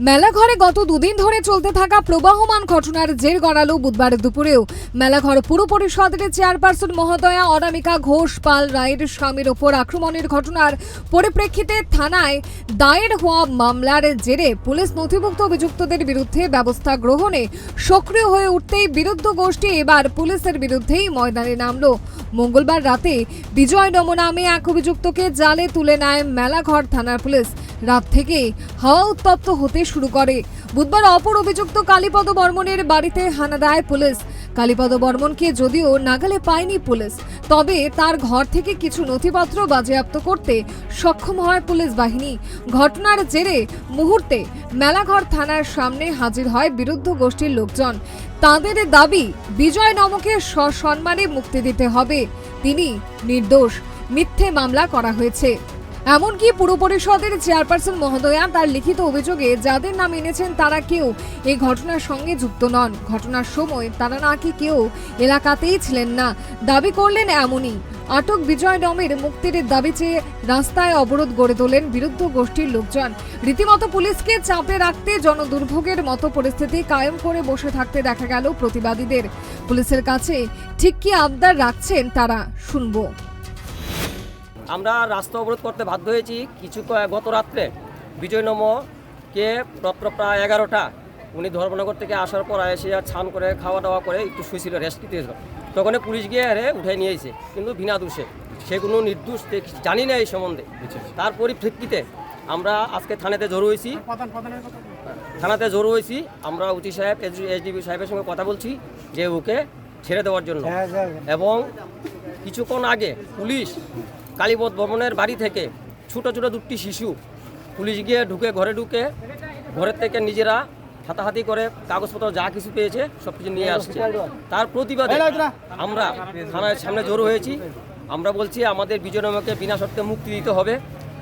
মেলাঘরে গত দুদিন ধরে চলতে থাকা প্রবাহমান ঘটনার জের গড়ালো বুধবার দুপুরেও। মেলাঘর পুর পরিষদের চেয়ারপারসন মহোদয়া অনামিকা ঘোষ পাল রায়ের স্বামীর ওপর আক্রমণের ঘটনার পরিপ্রেক্ষিতে থানায় দায়ের হওয়া মামলার জেরে পুলিশ নথিভুক্ত অভিযুক্তদের বিরুদ্ধে ব্যবস্থা গ্রহণে সক্রিয় হয়ে উঠতেই বিরুদ্ধ গোষ্ঠী এবার পুলিশের বিরুদ্ধেই ময়দানে নামলো। মঙ্গলবার রাতে বিজয় নম নামে এক অভিযুক্তকে জালে তুলে নেয় মেলাঘর থানার পুলিশ। রাত থেকে হাওয়া উত্তপ্ত হতে শুরু করে। বুধবার অপর অভিযুক্ত কালীপদ বর্মনের বাড়িতে হানা দেয় পুলিশ। কালীপদ বর্মনকে যদিও নাগালে পায়নি পুলিশ, তবে তার ঘর থেকে কিছু নথিপত্র বাজেয়াপ্ত করতে সক্ষম হয় পুলিশ বাহিনী। ঘটনার জেরে মুহূর্তে মেলাঘর থানার সামনে হাজির হয় বিরুদ্ধ গোষ্ঠীর লোকজন। তাদের দাবি, বিজয় নমকে সসম্মানে মুক্তি দিতে হবে। তিনি নির্দোষ, মিথ্যে মামলা করা হয়েছে। এমনকি পুর পরিষদের চেয়ারপারসন মহোদয়া তার লিখিত অভিযোগে যাদের নাম এনেছেন তারা কেউ এই ঘটনার সঙ্গে যুক্ত নন। ঘটনার সময় তারা নাকি কেউ এলাকাতেই ছিলেন না। দাবি করলেন এমনই। আটক বিজয় নমের মুক্তির দাবি চেয়ে রাস্তায় অবরোধ গড়ে তোলেন বিরুদ্ধ গোষ্ঠীর লোকজন। রীতিমতো পুলিশকে চাপে রাখতে জনদুর্ভোগের মতো পরিস্থিতি কায়েম করে বসে থাকতে দেখা গেল প্রতিবাদীদের। পুলিশের কাছে ঠিক কি আবদার রাখছেন তারা, শুনব। আমরা রাস্তা অবরোধ করতে বাধ্য হয়েছি কিছু গত রাত্রে বিজয় নমকে রাত্র প্রায় এগারোটা। উনি ধর্মনগর থেকে আসার পর এসে আর ছান করে খাওয়া দাওয়া করে একটু শুয়েছিল রেস্ট নিতেছিল তখন পুলিশ গিয়ে আরে উঠে নিয়েছে কিন্তু বিনা দোষে। সে কোনো নির্দোষ দেখ- জানি না এই সম্বন্ধে। তার পরিপ্রেক্ষিতে আমরা আজকে থানাতে জড়ো হয়েছি। থানাতে জড়ো হয়েছি। আমরা উচি সাহেব এসডিবি সাহেবের সঙ্গে কথা বলছি যে ওকে ছেড়ে দেওয়ার জন্য। এবং কিছুক্ষণ আগে পুলিশ কালীপদ ভবনের বাড়ি থেকে ছোট ছোট দুটি শিশু পুলিশ গিয়ে ঢুকে, ঘরে ঢুকে ঘরের থেকে নিজেরা হাতাহাতি করে কাগজপত্র যা কিছু পেয়েছে সব কিছু নিয়ে আসছে। তার প্রতিবাদে আমরা থানার সামনে জড়ো হয়েছি। আমরা বলছি, আমাদের বিজয়নমকে বিনা শর্তে মুক্তি দিতে হবে।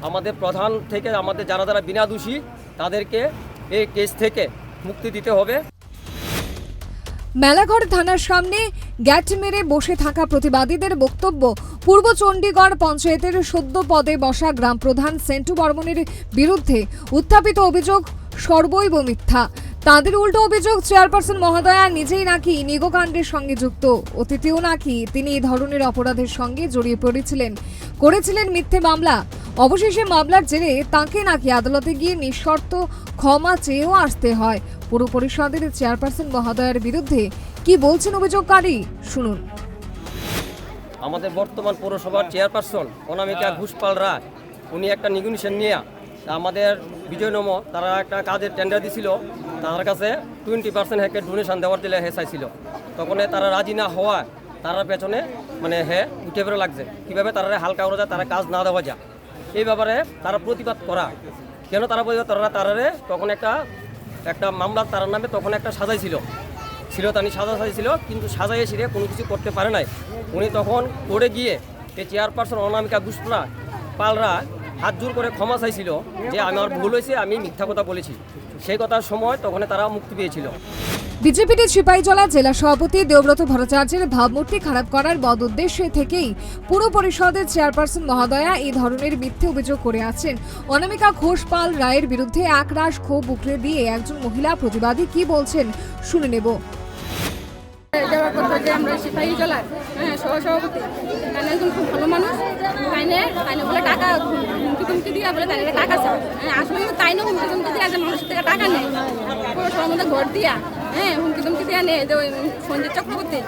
আমাদের প্রধান থেকে আমাদের যারা যারা বিনা দোষী, তাদেরকে এই কেস থেকে মুক্তি দিতে হবে। মেলাঘর থানার সামনে গ্যাট মেরে বসে থাকা প্রতিবাদীদের বক্তব্য পূর্ব চণ্ডীগড় পঞ্চায়েতের সদ্য পদে বসা গ্রাম প্রধান সেন্টু বর্মনের বিরুদ্ধে উত্থাপিত অভিযোগ সর্বৈব মিথ্যা। তাদের উল্টো অভিযোগ চেয়ারপারসন মহোদয়া নিজেই নাকি নিগোকাণ্ডের সঙ্গে যুক্ত। অতীতেও নাকি তিনি এই ধরনের অপরাধের সঙ্গে জড়িয়ে পড়েছিলেন। করেছিলেন মিথ্যে মামলা। অবশেষে মামলার জেরে তাকে নাকি আদালতে গিয়ে নিঃশর্ত ক্ষমা চেয়েও আসতে হয়। পুর পরিষদের চেয়ারপারসন মহোদয়ের বিরুদ্ধে কি বলছেন অভিযোগকারী? শুনুন। আমাদের বর্তমান পৌরসভার চেয়ারপারসন অনামিকা ঘুষপাল রায় উনি একটা নিগুনিশন নিয়ে আমাদের বিজয় বিজয়নম তারা একটা কাজের টেন্ডার দিছিল। তার কাছে টোয়েন্টি পার্সেন্ট হ্যাকে ডোনেশন দেওয়ার দিলে হে চাইছিল। তখন তারা রাজি না হওয়া তার পেছনে মানে হে উঠে বেরো লাগছে। কীভাবে তারা হালকা করা যায় তারা কাজ না দেওয়া যায়। এই ব্যাপারে তারা প্রতিবাদ করা। কেন তারা প্রতিবাদ তারা তারারে তখন একটা একটা মামলা তার নামে তখন একটা সাজাই ছিল ছিল তানি সাজা সাজিয়েছিল কিন্তু সাজাইয়ে ছিঁড়ে কোনো কিছু করতে পারে নাই। উনি তখন করে গিয়ে এই চেয়ারপারসন অনামিকা ঘুষপলা পালরা হাত জোর করে ক্ষমা চাইছিল যে আমার ভুল হয়েছে, আমি মিথ্যা কথা বলেছি। সেই কথার সময় তখন তারা মুক্তি পেয়েছিল। বিজেপির সিপাহীজলা জেলা সভাপতি দেবব্রত ভট্টাচার্যের ভাবমূর্তি খারাপ করার বদ উদ্দেশ্যে থেকেই পুর পরিষদের চেয়ারপারসন মহোদয়া এই ধরনের মিথ্যে অভিযোগ করে আছেন। অনামিকা ঘোষ পাল রায়ের বিরুদ্ধে একরাশ ক্ষোভ উকড়ে দিয়ে একজন মহিলা প্রতিবাদী কি বলছেন শুনে নেব। কথা যে আমরা সিপাহী জলার হ্যাঁ সহসভাপতি। তাহলে একজন খুব ভালো মানুষ, তাইনে তাইনে বলে টাকা হুমকি তুমকি দিয়ে বলে তাইনে টাকা চাও। হ্যাঁ আসলে কিন্তু তাইনে হুমকি তুমকি দিয়ে যে মানুষের থেকে টাকা নেয় পৌরসভার মধ্যে ঘর দিয়া হ্যাঁ হুমকি তুমকি দিয়ে নেয় যে ওই সঞ্জিত চক্রবর্তী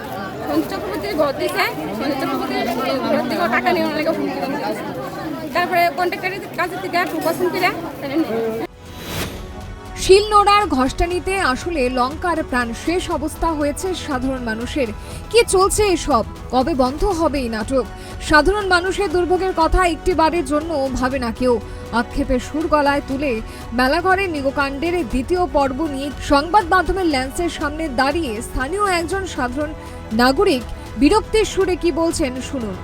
সঞ্জিত চক্রবর্তীর ঘর দিয়েছে সঞ্জিত চক্রবর্তীর ঘর থেকেও টাকা নেওয়ার লাগে হুমকি দিয়েছে। তারপরে কন্ট্রাক্টারের কাছে থেকে টু পার্সেন্ট করে তাহলে শিলনোড়ার ঘষ্টানিতে আসলে লঙ্কার প্রাণ শেষ অবস্থা হয়েছে সাধারণ মানুষের। কি চলছে এসব? কবে বন্ধ হবে এই নাটক? সাধারণ মানুষের দুর্ভোগের কথা একটি বারের জন্য ভাবে না কেউ। আক্ষেপের সুর গলায় তুলে মেলাঘরের নিগোকাণ্ডের দ্বিতীয় পর্ব নিয়ে সংবাদ মাধ্যমের ল্যান্সের সামনে দাঁড়িয়ে স্থানীয় একজন সাধারণ নাগরিক বিরক্তির সুরে কি বলছেন শুনুন।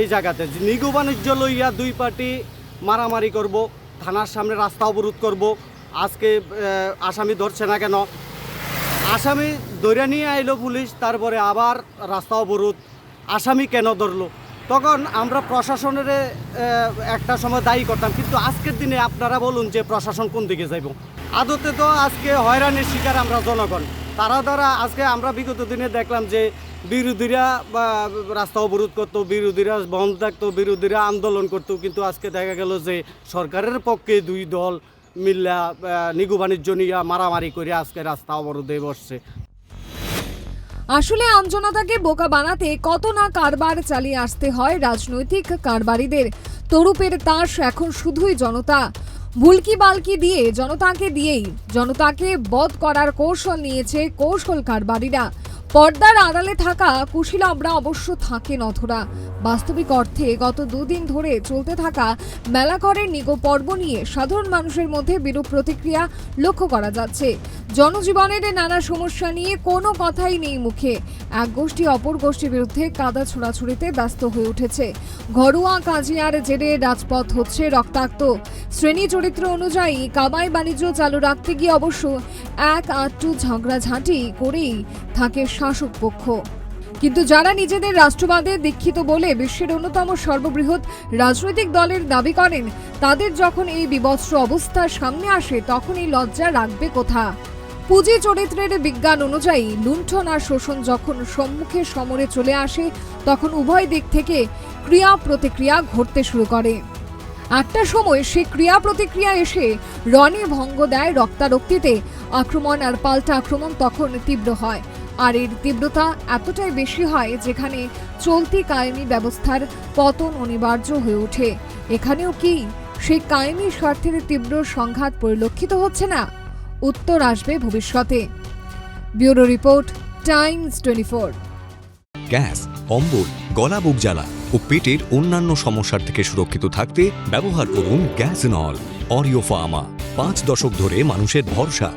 এই জায়গাতে নিগু বাণিজ্য লইয়া দুই পার্টি মারামারি করব, থানার সামনে রাস্তা অবরোধ করব আজকে আসামি ধরছে না কেন? আসামি ধরে নিয়ে আইলো পুলিশ, তারপরে আবার রাস্তা অবরোধ আসামি কেন ধরলো? তখন আমরা প্রশাসনের একটা সময় দায়ী করতাম, কিন্তু আজকের দিনে আপনারা বলুন যে প্রশাসন কোন দিকে যাইব? আদতে তো আজকে হয়রানির শিকার আমরা জনগণ। তারা দ্বারা আজকে আমরা বিগত দিনে দেখলাম যে বিরোধীরা রাস্তা অবরোধ করতো, বিরোধীরা বন্ধ থাকতো, বিরোধীরা আন্দোলন করতো, কিন্তু আজকে দেখা গেল যে সরকারের পক্ষে দুই দল মিল্লা নিগু বাণিজ্য নিয়ে মারামারি করে আজকে রাস্তা অবরোধে বসছে। আসলে আমজনতাকে বোকা বানাতে কত না কারবার চালিয়ে আসতে হয় রাজনৈতিক কারবারিদের। তরুপের তাস এখন শুধুই জনতা। বুলকি বালকি দিয়ে জনতাকে দিয়েই জনতাকে বধ করার কৌশল নিয়েছে কৌশল কারবারিরা। পর্দার আড়ালে থাকা কুশীলবরা অবশ্য থাকে নথরা। বাস্তবিক অর্থে গত দুদিন ধরে চলতে থাকা মেলাঘরের নিগো পর্ব নিয়ে সাধারণ মানুষের মধ্যে বিরূপ প্রতিক্রিয়া লক্ষ্য করা যাচ্ছে। জনজীবনের নানা সমস্যা নিয়ে কোনো কথাই নেই মুখে। এক গোষ্ঠী অপর গোষ্ঠীর বিরুদ্ধে কাদা ছোড়াছুড়িতে ব্যস্ত হয়ে উঠেছে। ঘরোয়া কাজিয়ার জেরে রাজপথ হচ্ছে রক্তাক্ত। শ্রেণি চরিত্র অনুযায়ী কামাই বাণিজ্য চালু রাখতে গিয়ে অবশ্য এক আটটু ঝগড়াঝাঁটি করেই থাকে শাসক পক্ষ। কিন্তু যারা নিজেদের রাষ্ট্রবাদে দীক্ষিত বলে বিশ্বের অন্যতম সর্ববৃহৎ রাজনৈতিক দলের দাবি করেন, তাদের যখন এই বিবস্ত্র অবস্থা সামনে আসে তখন এই লজ্জা রাখবে কোথা? পুঁজি চরিত্রের বিজ্ঞান অনুযায়ী লুণ্ঠন আর শোষণ যখন সম্মুখে সমরে চলে আসে, তখন উভয় দিক থেকে ক্রিয়া প্রতিক্রিয়া ঘটতে শুরু করে। একটা সময় সে ক্রিয়া প্রতিক্রিয়া এসে রণে ভঙ্গ দেয় রক্তারক্তিতে, আক্রমণ আর পাল্টা আক্রমণ তখন তীব্র হয়। আর এর তীব্রতা এতটাই বেশি হয় যেখানে চলতি কায়েমি ব্যবস্থার পতন অনিবার্য হয়ে ওঠে। এখানেও কি সেই কায়েমি স্বার্থের তীব্র সংঘাত পরিলক্ষিত হচ্ছে না? উত্তর আসবে ভবিষ্যতে। Bureau report Times twenty four. Gas অম্বল গলা বুক জ্বালা ও পেটের অন্যান্য সমস্যার থেকে সুরক্ষিত থাকতে ব্যবহার করুন গ্যাস নল, অরিও ফার্মা। পাঁচ দশক ধরে মানুষের ভরসা।